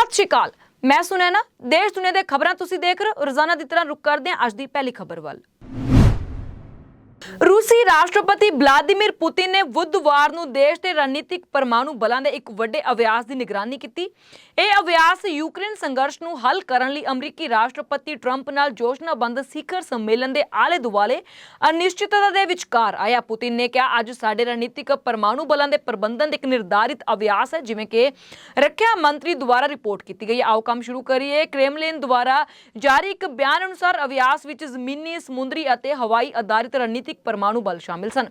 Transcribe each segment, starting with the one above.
ਸਤਿ ਸ਼੍ਰੀ ਅਕਾਲ। ਮੈਂ ਸੁਨੈਨਾ ਦੇਸ਼ ਦੁਨੀਆ ਦੇ ਖਬਰਾਂ ਤੁਸੀਂ ਦੇਖ ਰਹੇ ਹੋ। ਰੋਜ਼ਾਨਾ ਦੀ ਤਰ੍ਹਾਂ ਰੁਕ ਕਰਦੇ ਹਾਂ। ਅੱਜ ਦੀ ਪਹਿਲੀ ਖਬਰ ਵੱਲ। ਰੂਸੀ ਰਾਸ਼ਟਰਪਤੀ ਵਲਾਦੀਮੀਰ ਪੁਤਿਨ ਨੇ ਬੁੱਧਵਾਰ ਨੂੰ ਦੇਸ਼ ਦੇ ਰਣਨੀਤਿਕ ਪਰਮਾਣੂ ਬਲਾਂ ਦੇ ਇੱਕ ਵੱਡੇ ਅਭਿਆਸ ਦੀ ਨਿਗਰਾਨੀ ਕੀਤੀ। ਇਹ ਅਭਿਆਸ ਯੂਕਰੇਨ ਸੰਘਰਸ਼ ਨੂੰ ਹੱਲ ਕਰਨ ਲਈ ਅਮਰੀਕੀ ਰਾਸ਼ਟਰਪਤੀ ਟਰੰਪ ਨਾਲ ਯੋਜਨਾਬੰਦ ਸਿਖਰ ਸੰਮੇਲਨ ਦੇ ਆਲੇ ਦੁਆਲੇ ਅਨਿਸ਼ਚਿਤਤਾ ਦੇ ਵਿਚਕਾਰ ਆਇਆ। ਪੁਤਿਨ ਨੇ ਕਿਹਾ, ਅੱਜ ਸਾਡੇ ਰਣਨੀਤਿਕ ਪਰਮਾਣੂ ਬਲਾਂ ਦੇ ਪ੍ਰਬੰਧਨ ਦੇ ਇੱਕ ਨਿਰਧਾਰਿਤ ਅਭਿਆਸ ਹੈ, ਜਿਵੇਂ ਕਿ ਰੱਖਿਆ ਮੰਤਰੀ ਦੁਆਰਾ ਰਿਪੋਰਟ ਕੀਤੀ ਗਈ। ਹੈ ਆਓ, ਕੰਮ ਸ਼ੁਰੂ ਕਰੀਏ। ਕ੍ਰੈਮਲਿਨ ਦੁਆਰਾ ਜਾਰੀ ਇੱਕ ਬਿਆਨ ਅਨੁਸਾਰ ਅਭਿਆਸ ਵਿੱਚ ਜ਼ਮੀਨੀ, ਸਮੁੰਦਰੀ ਅਤੇ ਹਵਾਈ ਆਧਾਰਿਤ ਰਣਨੀਤਿਕ ਪਰਮਾਣੂ ਬਲ ਸ਼ਾਮਿਲ ਸਨ।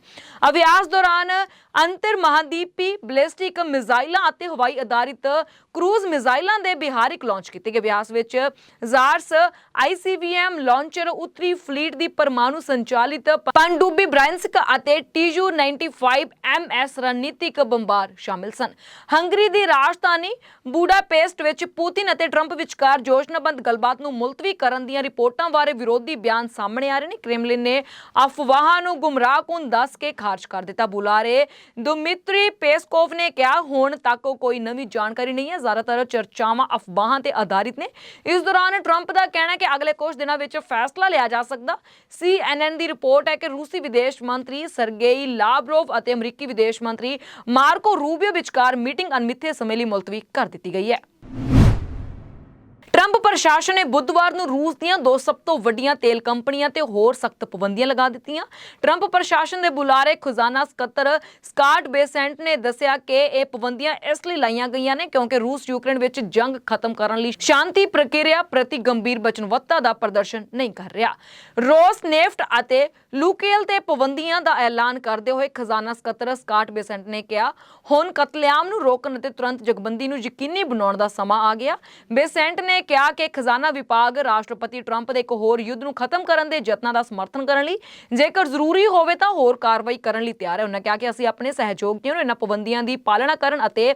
ਅਭਿਆਸ ਦੌਰਾਨ ਅੰਤਰ ਮਹਾਦੀਪੀ, ਬਲਿਸਟਿਕ ਮਿਜ਼ਾਈਲਾਂ ਅਤੇ ਹਵਾਈ ਆਧਾਰਿਤ ਕਰੂਜ਼ ਮਿਜ਼ਾਈਲਾਂ ਦੇ ਬਿਹਾਰਿਕ ਲਾਂਚ ਕੀਤੇ ਗਏ। ਅਭਿਆਸ ਵਿੱਚ ਜ਼ਾਰਸ ਆਈਸੀਬੀਐਮ ਲਾਂਚਰ ਉੱਤਰੀ ਫਲੀਟ ਦੀ ਪਰਮਾਣੂ ਸੰਚਾਲਿਤ ਪਣਡੁੱਬੀ ਬ੍ਰਾਇੰਸਕ ਅਤੇ ਟੀਜੂ 95 ਐਮਐਸ ਰਣਨੀਤਿਕ ਬੰਬਾਰ ਸ਼ਾਮਿਲ ਸਨ। ਹੰਗਰੀ ਦੀ ਰਾਜਧਾਨੀ ਬੂਡਾਪੇਸਟ ਵਿੱਚ ਪੁਤਿਨ ਅਤੇ ਟਰੰਪ ਵਿਚਕਾਰ ਯੋਜਨਾਬੰਦ ਗੱਲਬਾਤ ਨੂੰ ਮੁਲਤਵੀ ਕਰਨ ਦੀਆਂ ਰਿਪੋਰਟਾਂ ਬਾਰੇ ਵਿਰੋਧੀ ਬਿਆਨ ਸਾਹਮਣੇ ਆ ਰਹੇ ਨੇ। ਕ੍ਰੈਮਲਿਨ ਨੇ ਅਫਵਾਹਾਂ ਨੂੰ ਗੁੰਮਰਾਹਕੁਨ ਦੱਸ ਕੇ ਖਾਰਜ ਕਰ ਦਿੱਤਾ ਬੁਲਾਰੇ? ਦੁਮਿਤਰੀ ਪੇਸਕੋਵ ਨੇ ਕਿਹਾ, ਹੁਣ ਤੱਕ ਕੋਈ ਨਵੀਂ ਜਾਣਕਾਰੀ ਨਹੀਂ ਹੈ। ਜ਼ਿਆਦਾਤਰ ਚਰਚਾਵਾਂ ਅਫਵਾਹਾਂ ਤੇ ਆਧਾਰਿਤ ਨੇ। ਇਸ ਦੌਰਾਨ ਟਰੰਪ ਦਾ ਕਹਿਣਾ ਹੈ ਕਿ ਅਗਲੇ ਕੁਝ ਦਿਨਾਂ ਵਿੱਚ ਫੈਸਲਾ ਲਿਆ ਜਾ ਸਕਦਾ। CNN ਦੀ ਰਿਪੋਰਟ ਹੈ ਕਿ ਰੂਸੀ ਵਿਦੇਸ਼ ਮੰਤਰੀ ਸਰਗੇਈ ਲਾਵਰੋਵ ਅਤੇ ਅਮਰੀਕੀ ਵਿਦੇਸ਼ ਮੰਤਰੀ ਮਾਰਕੋ ਰੂਬੀਓ ਵਿਚਕਾਰ ਮੀਟਿੰਗ ਅਨਮਿੱਥੇ ਸਮੇਂ ਲਈ ਮੁਲਤਵੀ ਕਰ ਦਿੱਤੀ ਗਈ ਹੈ। ਟਰੰਪ ਪ੍ਰਸ਼ਾਸਨ ਨੇ ਬੁੱਧਵਾਰ ਨੂੰ ਰੂਸ ਦੀਆਂ ਦੋ ਸਭ ਤੋਂ ਵੱਡੀਆਂ ਤੇਲ ਕੰਪਨੀਆਂ ਤੇ ਹੋਰ ਸਖਤ ਪਾਬੰਦੀਆਂ ਲਗਾ ਦਿੱਤੀਆਂ। ਟਰੰਪ ਪ੍ਰਸ਼ਾਸਨ ਦੇ ਬੁਲਾਰੇ ਖਜ਼ਾਨਾ ਸਕੱਤਰ ਸਕਾਟ ਬੇਸੈਂਟ ਨੇ ਦੱਸਿਆ ਕਿ ਇਹ ਪਾਬੰਦੀਆਂ ਇਸ ਲਈ ਲਾਈਆਂ ਗਈਆਂ ਨੇ ਕਿਉਂਕਿ ਰੂਸ ਯੂਕਰੇਨ ਵਿੱਚ ਜੰਗ ਖਤਮ ਕਰਨ ਲਈ ਸ਼ਾਂਤੀ ਪ੍ਰਕਿਰਿਆ ਪ੍ਰਤੀ ਗੰਭੀਰ ਵਚਨਬੱਧਤਾ ਦਾ ਪ੍ਰਦਰਸ਼ਨ ਨਹੀਂ ਕਰ ਰਿਹਾ। ਰੋਸ, ਨੇਫਟ ਅਤੇ ਲੂਕੇਲ ਤੇ ਪਾਬੰਦੀਆਂ ਦਾ ਐਲਾਨ ਕਰਦੇ ਹੋਏ ਖਜ਼ਾਨਾ ਸਕੱਤਰ ਸਕਾਟ ਬੇਸੈਂਟ ਨੇ ਕਿਹਾ, ਹੁਣ ਕਤਲੇਆਮ ਨੂੰ ਰੋਕਣ ਅਤੇ ਤੁਰੰਤ ਜਗਬੰਦੀ ਨੂੰ ਯਕੀਨੀ ਬਣਾਉਣ ਦਾ ਸਮਾਂ ਆ ਗਿਆ। ਬੇਸੈਂਟ ਨੇ ਕਿਹਾ ਕਿ ਖਜ਼ਾਨਾ ਵਿਭਾਗ ਰਾਸ਼ਟਰਪਤੀ ਟਰੰਪ ਦੇ ਇੱਕ ਹੋਰ ਯੁੱਧ ਨੂੰ ਖਤਮ ਕਰਨ ਦੇ ਯਤਨਾਂ ਦਾ ਸਮਰਥਨ ਕਰਨ ਲਈ, ਜੇਕਰ ਜ਼ਰੂਰੀ ਹੋਵੇ ਤਾਂ ਹੋਰ ਕਾਰਵਾਈ ਕਰਨ ਲਈ ਤਿਆਰ ਹੈ। ਉਹਨਾਂ ਕਿਹਾ ਕਿ ਅਸੀਂ ਆਪਣੇ ਸਹਿਯੋਗੀਆਂ ਨੂੰ ਇਹਨਾਂ ਪਾਬੰਦੀਆਂ ਦੀ ਪਾਲਣਾ ਕਰਨ ਅਤੇ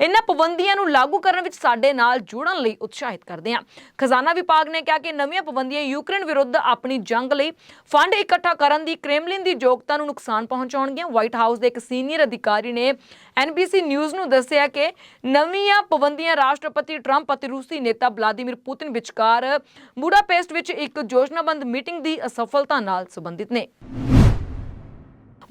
ਇਹਨਾਂ ਪਾਬੰਦੀਆਂ ਨੂੰ ਲਾਗੂ ਕਰਨ ਵਿੱਚ ਸਾਡੇ ਨਾਲ ਜੁੜਨ ਲਈ ਉਤਸ਼ਾਹਿਤ ਕਰਦੇ ਹਾਂ। ਖਜ਼ਾਨਾ ਵਿਭਾਗ ਨੇ ਕਿਹਾ ਕਿ ਨਵੀਆਂ ਪਾਬੰਦੀਆਂ ਯੂਕਰੇਨ ਵਿਰੁੱਧ ਆਪਣੀ ਜੰਗ ਲਈ ਫੰਡ ਇਕੱਠਾ ਕਰਨ ਦੀ ਕ੍ਰੈਮਲਿਨ ਦੀ ਯੋਗਤਾ ਨੂੰ ਨੁਕਸਾਨ ਪਹੁੰਚਾਉਣਗੀਆਂ। ਵਾਈਟ ਹਾਊਸ ਦੇ ਇੱਕ ਸੀਨੀਅਰ ਅਧਿਕਾਰੀ ਨੇ NBC ਨਿਊਜ਼ ਨੂੰ ਦੱਸਿਆ ਕਿ ਨਵੀਆਂ ਪਾਬੰਦੀਆਂ ਰਾਸ਼ਟਰਪਤੀ ਟਰੰਪ ਅਤੇ ਰੂਸੀ ਨੇਤਾ ਵਲਾਦੀਮੀਰ ਪੁਤਿਨ ਵਿਚਕਾਰ ਬੁਡਾਪੇਸਟ ਵਿੱਚ ਇੱਕ ਯੋਜਨਾਬੰਦ ਮੀਟਿੰਗ ਦੀ ਅਸਫਲਤਾ ਨਾਲ ਸੰਬੰਧਿਤ ਨੇ।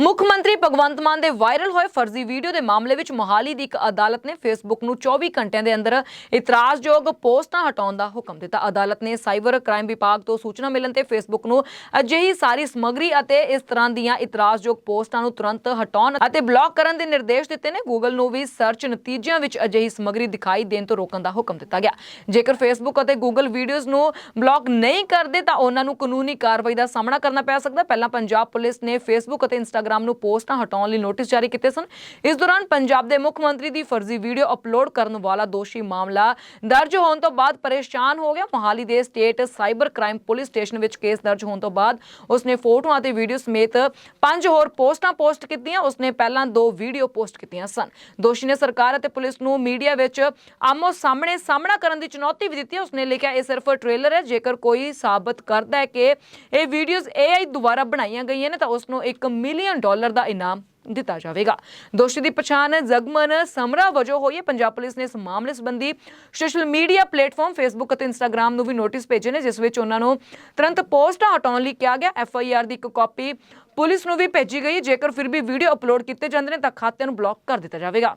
ਮੁੱਖ ਮੰਤਰੀ ਭਗਵੰਤ ਮਾਨ ਦੇ ਵਾਇਰਲ ਹੋਏ ਫਰਜ਼ੀ ਵੀਡੀਓ ਦੇ ਮਾਮਲੇ ਵਿੱਚ ਮੋਹਾਲੀ ਦੀ ਇੱਕ ਅਦਾਲਤ ਨੇ ਫੇਸਬੁੱਕ ਨੂੰ 24 ਘੰਟਿਆਂ ਦੇ ਅੰਦਰ ਇਤਰਾਜ਼ਯੋਗ ਪੋਸਟਾਂ ਹਟਾਉਣ ਦਾ ਹੁਕਮ ਦਿੱਤਾ। ਅਦਾਲਤ ਨੇ ਸਾਈਬਰ ਕ੍ਰਾਈਮ ਵਿਭਾਗ ਤੋਂ ਸੂਚਨਾ ਮਿਲਣ ਤੇ ਫੇਸਬੁੱਕ ਨੂੰ ਅਜਿਹੀ ਸਾਰੀ ਸਮੱਗਰੀ ਅਤੇ ਇਸ ਤਰ੍ਹਾਂ ਦੀਆਂ ਇਤਰਾਜ਼ਯੋਗ ਪੋਸਟਾਂ ਨੂੰ ਤੁਰੰਤ ਹਟਾਉਣ ਅਤੇ ਬਲੌਕ ਕਰਨ ਦੇ ਨਿਰਦੇਸ਼ ਦਿੱਤੇ ਨੇ। ਗੂਗਲ ਨੂੰ ਵੀ ਸਰਚ ਨਤੀਜਿਆਂ ਵਿੱਚ ਅਜਿਹੀ ਸਮੱਗਰੀ ਦਿਖਾਈ ਦੇਣ ਤੋਂ ਰੋਕਣ ਦਾ ਹੁਕਮ ਦਿੱਤਾ ਗਿਆ। ਜੇਕਰ ਫੇਸਬੁੱਕ ਅਤੇ ਗੂਗਲ ਵੀਡੀਓਜ਼ ਨੂੰ ਬਲੌਕ ਨਹੀਂ ਕਰਦੇ ਤਾਂ ਉਹਨਾਂ ਨੂੰ ਕਾਨੂੰਨੀ ਕਾਰਵਾਈ ਦਾ ਸਾਹਮਣਾ ਕਰਨਾ ਪੈ ਸਕਦਾ। ਪਹਿਲਾਂ ਪੰਜਾਬ ਪੁਲਿਸ ਨੇ ਫੇਸਬੁੱਕ ਅਤੇ ਇੰਸਟਾਗ੍ਰਾਮ ਇੰਸਟਾਗ੍ਰam ਨੂੰ ਪੋਸਟਾਂ ਹਟਾਉਣ ਲਈ ਨੋਟਿਸ ਜਾਰੀ ਕੀਤੇ ਸਨ। ਇਸ ਦੌਰਾਨ ਪੰਜਾਬ ਦੇ ਮੁੱਖ ਮੰਤਰੀ ਦੀ ਫਰਜ਼ੀ ਵੀਡੀਓ ਅਪਲੋਡ ਕਰਨ ਵਾਲਾ ਦੋਸ਼ੀ ਮਾਮਲਾ ਦਰਜ ਹੋਣ ਤੋਂ ਬਾਅਦ ਪਰੇਸ਼ਾਨ ਹੋ ਗਿਆ। ਮੋਹਾਲੀ ਦੇ state cyber crime police station ਵਿੱਚ ਕੇਸ ਦਰਜ ਹੋਣ ਤੋਂ ਬਾਅਦ ਉਸਨੇ ਫੋਟੋਆਂ ਅਤੇ ਵੀਡੀਓ ਸਮੇਤ ਪੰਜ ਹੋਰ ਪੋਸਟਾਂ ਪੋਸਟ ਕੀਤੀਆਂ। ਉਸਨੇ ਪਹਿਲਾਂ ਦੋ ਵੀਡੀਓ ਪੋਸਟ ਕੀਤੀਆਂ ਸਨ। ਦੋਸ਼ੀ ਨੇ ਸਰਕਾਰ ਅਤੇ ਪੁਲਿਸ ਨੂੰ ਮੀਡੀਆ ਵਿੱਚ ਆਮੋ ਸਾਹਮਣੇ ਸਾਹਮਣਾ ਕਰਨ ਦੀ ਚੁਣੌਤੀ ਵੀ ਦਿੱਤੀ। ਉਸਨੇ ਲਿਖਿਆ, ਇਹ ਸਿਰਫ ਟ੍ਰੇਲਰ ਹੈ। ਜੇਕਰ ਕੋਈ ਸਾਬਤ ਕਰਦਾ ਹੈ ਕਿ ਇਹ ਵੀਡੀਓਜ਼ AI ਦੁਆਰਾ ਬਣਾਈਆਂ ਗਈਆਂ ਨੇ ਤਾਂ ਉਸ ਨੂੰ 1 ਮਿਲੀਅਨ ਡਾਲਰ ਦਾ ਇਨਾਮ ਦਿੱਤਾ ਜਾਵੇਗਾ। ਦੋਸ਼ੀ ਦੀ ਪਛਾਣ ਜ਼ਗਮਨ ਸਮਰਾ ਵਜੋਂ ਹੋਈ ਹੈ। ਪੰਜਾਬ ਪੁਲਿਸ ਨੇ ਇਸ ਮਾਮਲੇ ਸੰਬੰਧੀ ਸੋਸ਼ਲ ਮੀਡੀਆ ਪਲੇਟਫਾਰਮ ਫੇਸਬੁੱਕ ਅਤੇ ਇੰਸਟਾਗ੍ਰam ਨੂੰ ਵੀ ਨੋਟਿਸ ਭੇਜੇ ਨੇ, ਜਿਸ ਵਿੱਚ ਉਹਨਾਂ ਨੂੰ ਤੁਰੰਤ ਪੋਸਟਾਂ ਹਟਾਉਣ ਲਈ ਕਿਹਾ ਗਿਆ। ਐਫ ਆਈ ਆਰ ਦੀ ਇੱਕ ਕਾਪੀ ਪੁਲਿਸ ਨੂੰ ਵੀ ਭੇਜੀ ਗਈ ਜੇਕਰ ਫਿਰ ਵੀ ਵੀਡੀਓ ਅਪਲੋਡ ਕੀਤੇ ਜਾਂਦੇ ਨੇ, ਤਾਂ ਖਾਤਿਆਂ ਨੂੰ ਬਲੌਕ ਕਰ ਦਿੱਤਾ ਜਾਵੇਗਾ।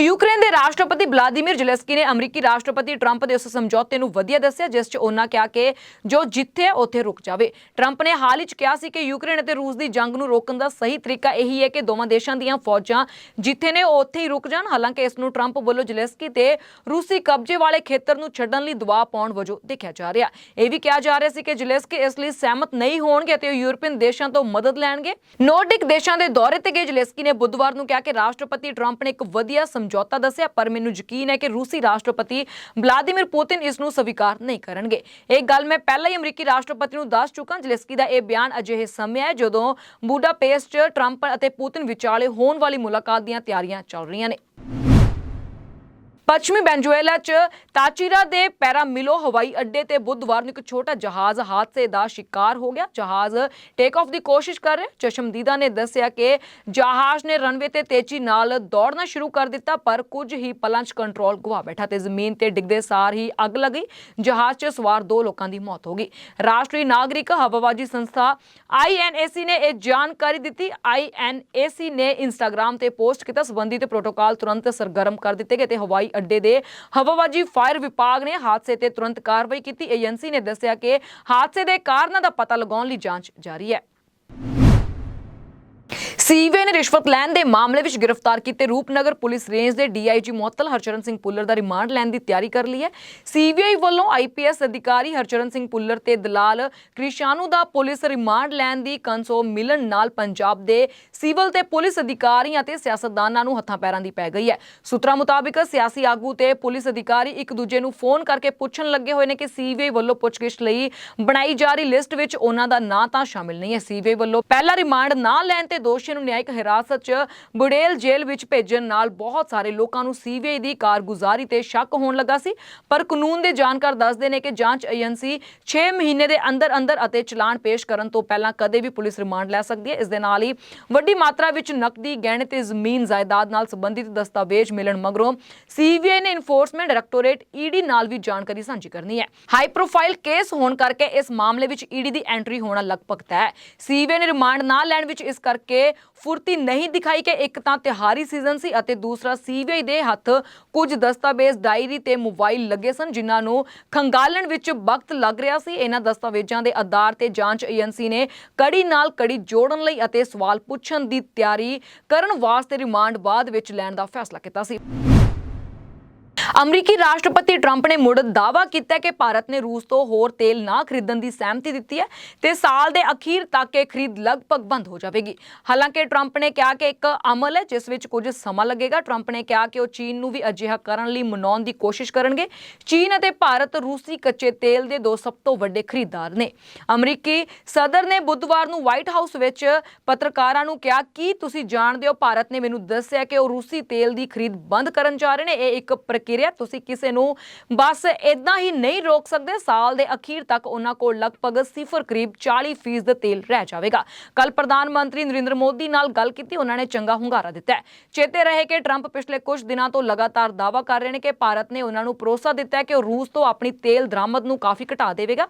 ਯੂਕਰੇਨ ਦੇ ਰਾਸ਼ਟਰਪਤੀ ਵਲਾਦੀਮੀਰ ਜ਼ੈਲੈਂਸਕੀ ਨੇ ਅਮਰੀਕੀ ਰਾਸ਼ਟਰਪਤੀ ਟਰੰਪ ਦੇ ਉਸ ਸਮਝੌਤੇ ਨੂੰ ਵਧੀਆ ਦੱਸਿਆ, ਜਿਸ 'ਚ ਉਹਨਾਂ ਕਿਹਾ ਕਿ ਜੋ ਜਿੱਥੇ ਹੈ ਉੱਥੇ ਰੁਕ ਜਾਵੇ। ਟਰੰਪ ਨੇ ਹਾਲ ਹੀ 'ਚ ਕਿਹਾ ਸੀ ਕਿ ਯੂਕਰੇਨ ਅਤੇ ਰੂਸ ਦੀ ਜੰਗ ਨੂੰ ਰੋਕਣ ਦਾ ਸਹੀ ਤਰੀਕਾ ਇਹੀ ਹੈ ਕਿ ਦੋਵਾਂ ਦੇਸ਼ਾਂ ਦੀਆਂ ਫੌਜਾਂ ਜਿੱਥੇ ਨੇ ਉੱਥੇ ਹੀ ਰੁਕ ਜਾਣ। ਹਾਲਾਂਕਿ ਇਸ ਨੂੰ ਟਰੰਪ ਵੱਲੋਂ ਜ਼ੈਲੈਂਸਕੀ ਤੇ ਰੂਸੀ ਕਬਜ਼ੇ ਵਾਲੇ ਖੇਤਰ ਨੂੰ ਛੱਡਣ ਲਈ ਦਬਾਅ ਪਾਉਣ ਵਜੋਂ ਦੇਖਿਆ ਜਾ ਰਿਹਾ। ਇਹ ਵੀ ਕਿਹਾ ਜਾ ਰਿਹਾ ਸੀ ਕਿ ਜ਼ੈਲੈਂਸਕੀ ਇਸ ਲਈ ਸਹਿਮਤ ਨਹੀਂ ਹੋਣਗੇ ਅਤੇ ਉਹ ਯੂਰਪੀਅਨ ਦੇਸ਼ਾਂ ਤੋਂ ਮਦਦ ਲੈਣਗੇ। ਨੋਰਡਿਕ ਦੇਸ਼ਾਂ ਦੇ ਦੌਰੇ ਤੇ ਗਏ ਜ਼ੈਲੈਂਸਕੀ ਨੇ ਬੁੱਧਵਾਰ ਨੂੰ ਕਿਹਾ ਕਿ ਰਾਸ਼ਟਰਪਤੀ ਟਰੰਪ ਨੇ ਇੱਕ ਵਧੀਆ ਸਮਝੌਤਾ ਦੱਸਿਆ, ਪਰ ਮੈਨੂੰ ਯਕੀਨ ਹੈ ਕਿ ਰੂਸੀ ਰਾਸ਼ਟਰਪਤੀ ਵਲਾਦੀਮੀਰ ਪੁਤਿਨ ਇਸ ਨੂੰ ਸਵੀਕਾਰ ਨਹੀਂ ਕਰਨਗੇ। ਇਹ ਗੱਲ ਮੈਂ ਪਹਿਲਾਂ ਹੀ ਅਮਰੀਕੀ ਰਾਸ਼ਟਰਪਤੀ ਨੂੰ ਦੱਸ ਚੁੱਕਾ ਜਲੈਸਕੀ ਦਾ ਇਹ ਬਿਆਨ ਅਜਿਹੇ ਸਮੇਂ ਹੈ ਜਦੋਂ ਬੁਡਾਪੇਸਟ 'ਚ ਟਰੰਪ ਅਤੇ ਪੁਤਿਨ ਵਿਚਾਲੇ ਹੋਣ ਵਾਲੀ ਮੁਲਾਕਾਤ ਦੀਆਂ ਤਿਆਰੀਆਂ ਚੱਲ ਰਹੀਆਂ ਨੇ। ਪੱਛਮੀ ਬੈਂਜੁਏਲਾ 'ਚ ਤਾਚੀਰਾ ਦੇ ਪੈਰਾਮਿਲੋ ਹਵਾਈ ਅੱਡੇ ਤੇ ਬੁੱਧਵਾਰ ਨੂੰ ਇੱਕ ਛੋਟਾ ਜਹਾਜ਼ ਹਾਦਸੇ ਦਾ ਸ਼ਿਕਾਰ ਹੋ ਗਿਆ। ਜਹਾਜ਼ ਟੇਕ ਆਫ ਦੀ ਕੋਸ਼ਿਸ਼ ਕਰ ਰਿਹਾ। ਚਸ਼ਮਦੀਦਾ ਨੇ ਦੱਸਿਆ ਕਿ ਜਹਾਜ਼ ਨੇ ਰਨਵੇ ਤੇ ਤੇਜ਼ੀ ਨਾਲ ਦੌੜਨਾ ਸ਼ੁਰੂ ਕਰ ਦਿੱਤਾ, ਪਰ ਕੁਝ ਹੀ ਪਲਾਂ 'ਚ ਕੰਟਰੋਲ ਗਵਾ ਬੈਠਾ ਤੇ ਜ਼ਮੀਨ ਤੇ ਡਿੱਗਦੇ ਸਾਰ ਹੀ ਅੱਗ ਲੱਗੀ। ਜਹਾਜ਼ 'ਚ ਸਵਾਰ ਦੋ ਲੋਕਾਂ ਦੀ ਮੌਤ ਹੋ ਗਈ। ਰਾਸ਼ਟਰੀ ਨਾਗਰਿਕ ਹਵਾਬਾਜ਼ੀ ਸੰਸਥਾ INAC ਨੇ ਇਹ ਜਾਣਕਾਰੀ ਦਿੱਤੀ। INAC ਨੇ ਇੰਸਟਾਗ੍ਰam ਤੇ ਪੋਸਟ ਕੀਤਾ। ਸੰਬੰਧਿਤ ਪ੍ਰੋਟੋਕਾਲ ਤੁਰੰਤ ਸਰਗਰਮ ਕਰ ਦਿੱਤੇ ਗਏ ਤੇ ਹਵਾਈ ਅੱਡੇ ਦੇ ਹਵਾਬਾਜ਼ੀ ਫਾਇਰ ਵਿਭਾਗ ਨੇ ਹਾਦਸੇ ਤੇ ਤੁਰੰਤ ਕਾਰਵਾਈ ਕੀਤੀ। ਏਜੰਸੀ ਨੇ ਦੱਸਿਆ ਕਿ ਹਾਦਸੇ ਦੇ ਕਾਰਨਾਂ ਦਾ ਪਤਾ ਲਗਾਉਣ ਲਈ ਜਾਂਚ ਜਾਰੀ ਹੈ। ਸੀਵੇ ਨੇ ਰਿਸ਼ਵਤ ਲੈਣ ਦੇ ਮਾਮਲੇ ਵਿੱਚ ਗ੍ਰਿਫਤਾਰ ਕੀਤੇ ਰੂਪਨਗਰ ਪੁਲਿਸ ਰੇਂਜ ਦੇ ਡੀਆਈਜੀ ਮੁਅੱਤਲ ਹਰਚਰਨ ਸਿੰਘ ਪੁੱਲਰ ਦਾ ਰਿਮਾਂਡ ਲੈਣ ਦੀ ਤਿਆਰੀ ਕਰ ਲਈ ਹੈ। ਸੀਬੀਆਈ ਵੱਲੋਂ ਆਈਪੀਐਸ ਅਧਿਕਾਰੀ ਹਰਚਰਨ ਸਿੰਘ ਪੁੱਲਰ ਤੇ ਦਲਾਲ ਕ੍ਰਿਸ਼ਾਨੂ ਦਾ ਪੁਲਿਸ ਰਿਮਾਂਡ ਲੈਣ ਦੀ ਕੰਸੋ ਮਿਲਣ ਨਾਲ ਪੰਜਾਬ ਦੇ ਸਿਵਲ ਤੇ ਪੁਲਿਸ ਅਧਿਕਾਰੀਆਂ ਤੇ ਸਿਆਸਤਦਾਨਾਂ ਨੂੰ ਹੱਥਾਂ ਪੈਰਾਂ ਦੀ ਪੈ ਗਈ ਹੈ। ਸੂਤਰਾਂ ਮੁਤਾਬਿਕ ਸਿਆਸੀ ਆਗੂ ਤੇ ਪੁਲਿਸ ਅਧਿਕਾਰੀ ਇੱਕ ਦੂਜੇ ਨੂੰ ਫੋਨ ਕਰਕੇ ਪੁੱਛਣ ਲੱਗੇ ਹੋਏ ਨੇ ਕਿ ਸੀਬੀਆਈ ਵੱਲੋਂ ਪੁੱਛਗਿੱਛ ਲਈ ਬਣਾਈ ਜਾ ਰਹੀ ਲਿਸਟ ਵਿੱਚ ਉਹਨਾਂ ਦਾ ਨਾਂ ਤਾਂ ਸ਼ਾਮਿਲ ਨਹੀਂ ਹੈ। ਸੀਬੀਆਈ ਵੱਲੋਂ ਪਹਿਲਾ ਰਿਮਾਂਡ ਨਾ ਲੈਣ ਤੇ ਦੋਸ਼ੀ ਨੂੰ ਨਿਆਇਕ ਹਿਰਾਸਤ 'ਚ ਬੁੜੇਲ ਜੇਲ੍ਹ ਵਿੱਚ ਭੇਜਣ ਨਾਲ ਬਹੁਤ ਸਾਰੇ ਲੋਕਾਂ ਨੂੰ ਸੀਬੀਆਈ ਦੀ ਕਾਰਗੁਜ਼ਾਰੀ ਤੇ ਸ਼ੱਕ ਹੋਣ ਲੱਗਾ ਸੀ। ਪਰ ਕਾਨੂੰਨ ਦੇ ਜਾਣਕਾਰ ਦੱਸਦੇ ਨੇ ਕਿ ਜਾਂਚ ਏਜੰਸੀ 6 ਮਹੀਨੇ ਦੇ ਅੰਦਰ ਅੰਦਰ ਅਤੇ ਚਲਾਨ ਪੇਸ਼ ਕਰਨ ਤੋਂ ਪਹਿਲਾਂ ਕਦੇ ਵੀ ਪੁਲਿਸ ਰਿਮਾਂਡ ਲੈ ਸਕਦੀ ਹੈ। ਇਸ ਦੇ ਨਾਲ ਹੀ ਵੱਡੀ ਮਾਤਰਾ ਵਿੱਚ ਨਕਦੀ, ਗਹਿਣੇ ਤੇ ਜ਼ਮੀਨ ਜਾਇਦਾਦ ਨਾਲ ਸੰਬੰਧਿਤ ਦਸਤਾਵੇਜ਼ ਮਿਲਣ ਮਗਰੋਂ ਸੀਬੀਆਈ ਨੇ ਇਨਫੋਰਸਮੈਂਟ ਡਾਇਰੈਕਟੋਰੇਟ ਈਡੀ ਨਾਲ ਵੀ ਜਾਣਕਾਰੀ ਸਾਂਝੀ ਕਰਨੀ ਹੈ। ਹਾਈ ਪ੍ਰੋਫਾਈਲ ਕੇਸ ਹੋਣ ਕਰਕੇ ਇਸ ਮਾਮਲੇ ਵਿੱਚ ਈਡੀ ਦੀ ਐਂਟਰੀ ਹੋਣਾ ਲਗਭਗ ਤੈਅ ਹੈ। ਸੀਬੀਆਈ ਨੇ ਰਿਮਾਂਡ ਨਾ ਲੈਣ ਵਿੱਚ ਇਸ ਕਰਕੇ ਫੁਰਤੀ ਨਹੀਂ ਦਿਖਾਈ ਕਿ ਇੱਕ ਤਾਂ ਤਿਹਾਰੀ ਸੀਜ਼ਨ ਸੀ ਅਤੇ ਦੂਸਰਾ ਸੀਬੀਆਈ ਦੇ ਹੱਥ ਕੁਝ ਦਸਤਾਵੇਜ਼ ਡਾਇਰੀ ਤੇ ਮੋਬਾਈਲ ਲੱਗੇ ਸਨ, ਜਿਨ੍ਹਾਂ ਨੂੰ ਖੰਗਾਲਣ ਵਿੱਚ ਵਕਤ ਲੱਗ ਰਿਹਾ ਸੀ। ਇਹਨਾਂ ਦਸਤਾਵੇਜ਼ਾਂ ਦੇ ਆਧਾਰ ਤੇ ਜਾਂਚ ਏਜੰਸੀ ਨੇ ਕੜੀ ਨਾਲ ਕੜੀ ਜੋੜਨ ਲਈ ਅਤੇ ਸਵਾਲ ਪੁੱਛਣ ਦੀ ਤਿਆਰੀ ਕਰਨ ਵਾਸਤੇ ਰਿਮਾਂਡ ਬਾਅਦ ਵਿੱਚ ਲੈਣ ਦਾ ਫੈਸਲਾ ਕੀਤਾ ਸੀ। ਅਮਰੀਕੀ ਰਾਸ਼ਟਰਪਤੀ ਟਰੰਪ ਨੇ ਮੁੜ ਦਾਅਵਾ ਕੀਤਾ ਕਿ ਭਾਰਤ ਨੇ ਰੂਸ ਤੋਂ ਹੋਰ ਤੇਲ ਨਾ ਖਰੀਦਣ ਦੀ ਸਹਿਮਤੀ ਦਿੱਤੀ ਹੈ ਤੇ ਸਾਲ ਦੇ ਅਖੀਰ ਤੱਕ ਇਹ ਖਰੀਦ ਲਗਭਗ ਬੰਦ ਹੋ ਜਾਵੇਗੀ। ਹਾਲਾਂਕਿ ਟਰੰਪ ਨੇ ਕਿਹਾ ਕਿ ਇੱਕ ਅਮਲ ਹੈ, ਜਿਸ ਵਿੱਚ ਕੁਝ ਸਮਾਂ ਲੱਗੇਗਾ। ਟਰੰਪ ਨੇ ਕਿਹਾ ਕਿ ਉਹ ਚੀਨ ਨੂੰ ਵੀ ਅਜਿਹਾ ਕਰਨ ਲਈ ਮਨਾਉਣ ਦੀ ਕੋਸ਼ਿਸ਼ ਕਰਨਗੇ। ਚੀਨ ਅਤੇ ਭਾਰਤ ਰੂਸੀ ਕੱਚੇ ਤੇਲ ਦੇ ਦੋ ਸਭ ਤੋਂ ਵੱਡੇ ਖਰੀਦਦਾਰ ਨੇ। ਅਮਰੀਕੀ ਸਦਰ ਨੇ ਬੁੱਧਵਾਰ ਨੂੰ ਵਾਈਟ ਹਾਊਸ ਵਿੱਚ ਪੱਤਰਕਾਰਾਂ ਨੂੰ ਕਿਹਾ, ਕਿ ਤੁਸੀਂ ਜਾਣਦੇ ਹੋ, ਭਾਰਤ ਨੇ ਮੈਨੂੰ ਦੱਸਿਆ ਕਿ ਉਹ ਰੂਸੀ ਤੇਲ ਦੀ ਖਰੀਦ ਬੰਦ ਕਰਨ ਜਾ ਰਹੇ ਨੇ? ਇਹ ਇੱਕ ਪ੍ਰਕਿਰਿਆ ਤੁਸੀਂ ਕਿਸੇ ਨੂੰ ਬਸ ਇਦਾਂ ਹੀ ਨਹੀਂ ਰੋਕ ਸਕਦੇ। ਸਾਲ ਦੇ ਅਖੀਰ ਤੱਕ ਉਹਨਾਂ ਕੋਲ ਲਗਭਗ ਸਿਫਰ ਕਰੀਬ 40% ਤੇਲ ਰਹਿ ਜਾਵੇਗਾ। ਕੱਲ ਪ੍ਰਧਾਨ ਮੰਤਰੀ ਨਰਿੰਦਰ ਮੋਦੀ ਨਾਲ ਗੱਲ ਕੀਤੀ, ਉਹਨਾਂ ਨੇ ਚੰਗਾ ਹੁੰਗਾਰਾ ਦਿੱਤਾ ਹੈ। ਚੇਤੇ ਰਹੇ ਕਿ ਟਰੰਪ ਪਿਛਲੇ ਕੁਝ ਦਿਨਾਂ ਤੋਂ ਲਗਾਤਾਰ ਦਾਅਵਾ ਕਰ ਰਹੇ ਨੇ ਕਿ ਭਾਰਤ ਨੇ ਉਹਨਾਂ ਨੂੰ ਭਰੋਸਾ ਦਿੱਤਾ ਹੈ ਕਿ ਉਹ ਰੂਸ ਤੋਂ ਆਪਣੀ ਤੇਲ ਦਰਾਮਦ ਨੂੰ ਕਾਫੀ ਘਟਾ ਦੇਵੇਗਾ।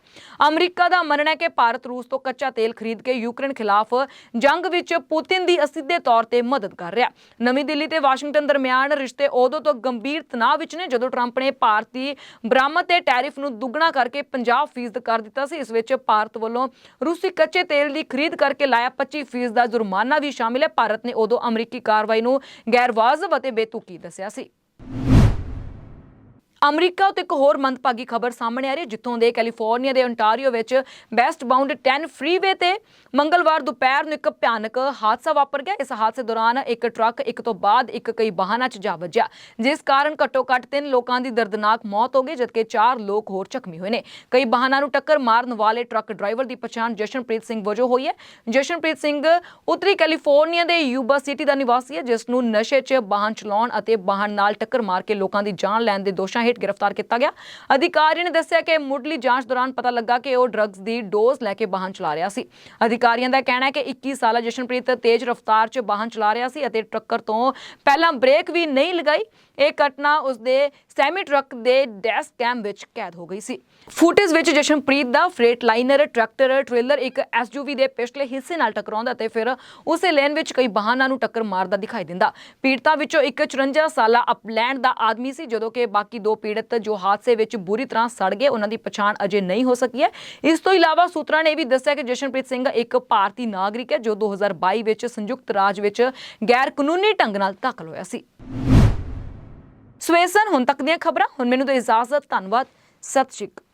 ਅਮਰੀਕਾ ਦਾ ਮੰਨਣਾ ਹੈ ਕਿ ਭਾਰਤ ਰੂਸ ਤੋਂ ਕੱਚਾ ਤੇਲ ਖਰੀਦ ਕੇ ਯੂਕਰੇਨ ਖਿਲਾਫ ਜੰਗ ਵਿੱਚ ਪੁਤਿਨ ਦੀ ਅਸਿੱਧੇ ਤੌਰ ਤੇ ਮਦਦ ਕਰ ਰਿਹਾ ਨਵੀਂ ਦਿੱਲੀ ਤੇ ਵਾਸ਼ਿੰਗਟਨ ਦਰਮਿਆਨ ਰਿਸ਼ਤੇ ਉਦੋਂ ਤੋਂ ਗੰਭੀਰ ਤਣਾਅ ਵਿੱਚ ਨੇ, ਜਦੋਂ ਟਰੰਪ ਨੇ ਭਾਰਤੀ ਬਰਾਮਦ ਤੇ ਟੈਰਿਫ ਨੂੰ ਦੁੱਗਣਾ ਕਰਕੇ 50% ਕਰ ਦਿੱਤਾ ਸੀ, ਇਸ ਵਿੱਚ ਭਾਰਤ ਵੱਲੋਂ ਰੂਸੀ ਕੱਚੇ ਤੇਲ ਦੀ ਖਰੀਦ ਕਰਕੇ ਲਾਇਆ 25% ਦਾ ਜੁਰਮਾਨਾ ਵੀ ਸ਼ਾਮਿਲ ਹੈ। ਭਾਰਤ ਨੇ ਉਦੋਂ ਅਮਰੀਕੀ ਕਾਰਵਾਈ ਨੂੰ ਗੈਰ ਵਾਜਬ ਅਤੇ ਬੇਤੁਕੀ ਦੱਸਿਆ ਸੀ। ਅਮਰੀਕਾ ਤੋਂ ਇੱਕ ਹੋਰ ਮੰਦਭਾਗੀ ਖਬਰ ਸਾਹਮਣੇ ਆ ਰਹੀ ਹੈ, ਜਿੱਥੋਂ ਦੇ ਕੈਲੀਫੋਰਨੀਆ ਦੇ ontario ਵਿੱਚ ਵੈਸਟ ਬਾਉਂਡ 10 ਫ੍ਰੀਵੇ ਤੇ ਮੰਗਲਵਾਰ ਦੁਪਹਿਰ ਨੂੰ ਇੱਕ ਭਿਆਨਕ ਹਾਦਸਾ ਵਾਪਰ ਗਿਆ। ਇਸ ਹਾਦਸੇ ਦੌਰਾਨ ਇੱਕ ਟਰੱਕ ਇੱਕ ਤੋਂ ਬਾਅਦ ਇੱਕ ਕਈ ਵਾਹਨਾਂ 'ਚ ਜਾ ਵੱਜਿਆ, ਜਿਸ ਕਾਰਨ ਘੱਟੋ-ਘੱਟ ਤਿੰਨ ਲੋਕਾਂ ਦੀ ਦਰਦਨਾਕ ਮੌਤ ਹੋ ਗਈ, ਜਦਕਿ ਚਾਰ ਲੋਕ ਹੋਰ ਜ਼ਖਮੀ ਹੋਏ ਨੇ। ਕਈ ਵਾਹਨਾਂ ਨੂੰ ਟੱਕਰ ਮਾਰਨ ਵਾਲੇ ਟਰੱਕ ਡਰਾਈਵਰ ਦੀ ਪਛਾਣ ਜਸ਼ਨਪ੍ਰੀਤ ਸਿੰਘ ਵਜੋਂ ਹੋਈ ਹੈ। ਜਸ਼ਨਪ੍ਰੀਤ ਸਿੰਘ ਉੱਤਰੀ ਕੈਲੀਫੋਰਨੀਆ ਦੇ ਯੂਬਾ ਸਿਟੀ ਦਾ ਨਿਵਾਸੀ ਹੈ, ਜਿਸ ਨੂੰ ਨਸ਼ੇ 'ਚ ਵਾਹਨ ਚਲਾਉਣ ਅਤੇ ਵਾਹਨ ਨਾਲ ਟੱਕਰ ਮਾਰ ਕੇ ਲੋਕਾਂ ਦੀ ਜਾਨ ਲੈਣ ਦੇ ਦੋਸ਼ਾਂ ਹੇਠ ਗ੍ਰਿਫਤਾਰ ਕੀਤਾ ਗਿਆ। ਅਧਿਕਾਰੀ ਨੇ ਦੱਸਿਆ ਕਿ ਮੁੱਢਲੀ ਜਾਂਚ ਦੌਰਾਨ ਪਤਾ ਲੱਗਾ ਕਿ ਉਹ ਡਰੱਗਸ ਦੀ ਡੋਜ਼ ਲੈ ਕੇ ਵਾਹਨ ਚਲਾ ਰਿਹਾ ਸੀ। ਅਧਿਕਾਰੀਆਂ ਦਾ ਕਹਿਣਾ ਹੈ ਕਿ 21 ਸਾਲਾ ਜਸ਼ਨਪ੍ਰੀਤ ਤੇਜ਼ ਰਫ਼ਤਾਰ 'ਚ ਵਾਹਨ ਚਲਾ ਰਿਹਾ ਸੀ ਅਤੇ ਟਰੱਕਰ ਤੋਂ ਪਹਿਲਾਂ ਬ੍ਰੇਕ ਵੀ ਨਹੀਂ ਲਗਾਈ। ਇਹ ਘਟਨਾ ਉਸਦੇ ਸੈਮੀ ਟਰੱਕ ਦੇ ਡੈਸ਼ ਕੈਮ ਵਿੱਚ ਕੈਦ ਹੋ ਗਈ ਸੀ। ਫੁਟੇਜ ਵਿੱਚ ਜਸ਼ਨਪ੍ਰੀਤ ਦਾ ਫਰੇਟ ਲਾਈਨਰ, ਟਰੈਕਟਰ, ਟ੍ਰੇਲਰ ਇੱਕ ਐਸਯੂਵੀ ਦੇ ਪਿਛਲੇ ਹਿੱਸੇ ਨਾਲ ਟਕਰਾਉਂਦਾ ਤੇ ਫਿਰ ਉਸੇ ਲੇਨ ਵਿੱਚ ਕਈ ਵਾਹਨਾਂ ਨੂੰ ਟੱਕਰ ਮਾਰਦਾ ਦਿਖਾਈ ਦਿੰਦਾ। ਪੀੜਤਾ ਵਿੱਚੋਂ ਇੱਕ 54 ਸਾਲਾ ਅਪਲੈਂਡ ਦਾ ਆਦਮੀ ਸੀ, ਜਦੋਂ ਕਿ ਬਾਕੀ ਦੋ ਪੀੜਤ ਜੋ ਹਾਦਸੇ ਵਿੱਚ ਬੁਰੀ ਤਰ੍ਹਾਂ ਸੜ ਗਏ, ਉਹਨਾਂ ਦੀ ਪਛਾਣ ਅਜੇ ਨਹੀਂ ਹੋ ਸਕੀ ਹੈ। ਇਸ ਤੋਂ ਇਲਾਵਾ ਸੂਤਰਾਂ ਨੇ ਇਹ ਵੀ ਦੱਸਿਆ ਕਿ ਜਸ਼ਨਪ੍ਰੀਤ ਸਿੰਘ ਇੱਕ ਭਾਰਤੀ ਨਾਗਰਿਕ ਹੈ, ਜੋ 2022 ਵਿੱਚ ਸੰਯੁਕਤ ਰਾਜ ਵਿੱਚ ਗੈਰ ਕਾਨੂੰਨੀ ਢੰਗ ਨਾਲ ਦਾਖਲ ਹੋਇਆ ਸੀ। ਸਵੇਸਨ ਹੁਣ ਤੱਕ ਦੀਆਂ ਖਬਰਾਂ ਹੁਣ ਮੈਨੂੰ ਤਾਂ ਇਜਾਜ਼ਤ ਧੰਨਵਾਦ ਸਤਿ ਸ਼੍ਰੀ ਅਕਾਲ।